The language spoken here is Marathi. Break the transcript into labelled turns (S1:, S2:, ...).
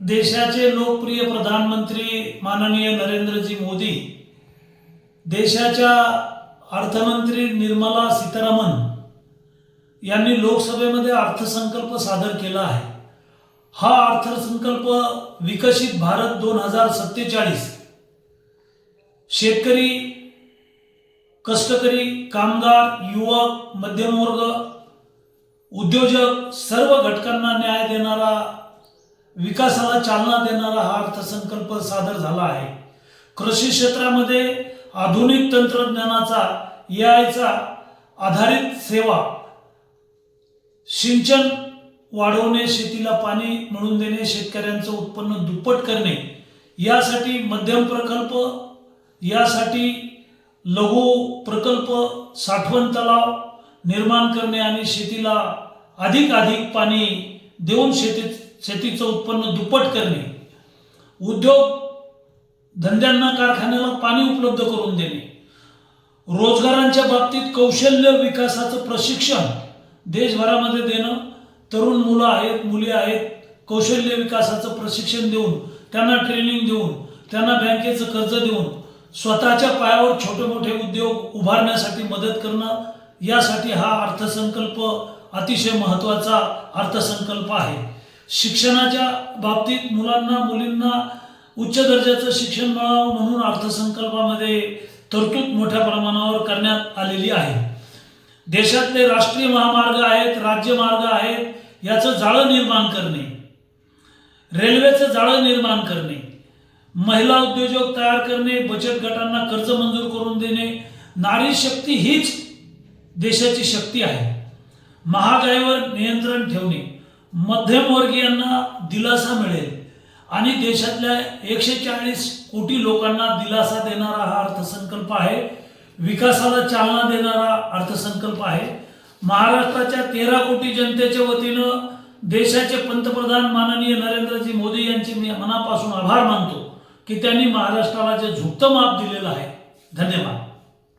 S1: देशाचे लोकप्रिय प्रधानमंत्री माननीय नरेंद्रजी मोदी देशाच्या अर्थमंत्री निर्मला सीतारामन यांनी लोकसभेमध्ये अर्थसंकल्प सादर केला आहे. हा अर्थसंकल्प विकसित भारत दोन हजार सत्तेचाळीस. शेतकरी कष्टकरी कामगार युवक मध्यमवर्ग उद्योजक सर्व घटकांना न्याय देणारा विकासाला चालना देणारा हा अर्थसंकल्प सादर झाला आहे. कृषी क्षेत्रामध्ये आधुनिक तंत्रज्ञानाचा यायचा आधारित सेवा सिंचन वाढवणे शेतीला पाणी मिळवून देणे शेतकऱ्यांचं उत्पन्न दुप्पट करणे यासाठी मध्यम प्रकल्प यासाठी लघु प्रकल्प साठवण तलाव निर्माण करणे आणि शेतीला अधिक अधिक पाणी देऊन शेतीत शेतीचं उत्पन्न दुप्पट करणे उद्योग धंद्यांना कारखान्याला पाणी उपलब्ध करून देणे रोजगारांच्या बाबतीत कौशल्य विकासाचं प्रशिक्षण देशभरामध्ये देणं तरुण मुलं आहेत मुली आहेत कौशल्य विकासाचं प्रशिक्षण देऊन त्यांना ट्रेनिंग देऊन त्यांना बँकेचं कर्ज देऊन स्वतःच्या पायावर छोटे मोठे उद्योग उभारण्यासाठी मदत करणं यासाठी हा अर्थसंकल्प अतिशय महत्त्वाचा अर्थसंकल्प आहे. शिक्षणाच्या बाबतीत मुलांना मुलींना उच्च दर्जाचं शिक्षण मिळावं म्हणून अर्थसंकल्पामध्ये तरतूद मोठ्या प्रमाणावर करण्यात आलेली आहे. देशातले राष्ट्रीय महामार्ग आहेत राज्यमार्ग आहेत याचं जाळं निर्माण करणे रेल्वेचं जाळं निर्माण करणे महिला उद्योजक तयार करणे बचत गटांना कर्ज मंजूर करून देणे नारी शक्ती हीच देशाची शक्ती आहे. महागाईवर नियंत्रण ठेवणे मध्यमवर्गीयांना दिलासा मिळेल. आणि देशातल्या एकशे चाळीस कोटी लोकांना दिलासा देणारा हा अर्थसंकल्प आहे. विकासाला चालना देणारा अर्थसंकल्प आहे. महाराष्ट्राच्या तेरा कोटी जनतेच्या वतीनं देशाचे पंतप्रधान माननीय नरेंद्रजी मोदी यांचे मी मनापासून आभार मानतो की त्यांनी महाराष्ट्राला जे झुकतं माप दिलेलं आहे. धन्यवाद.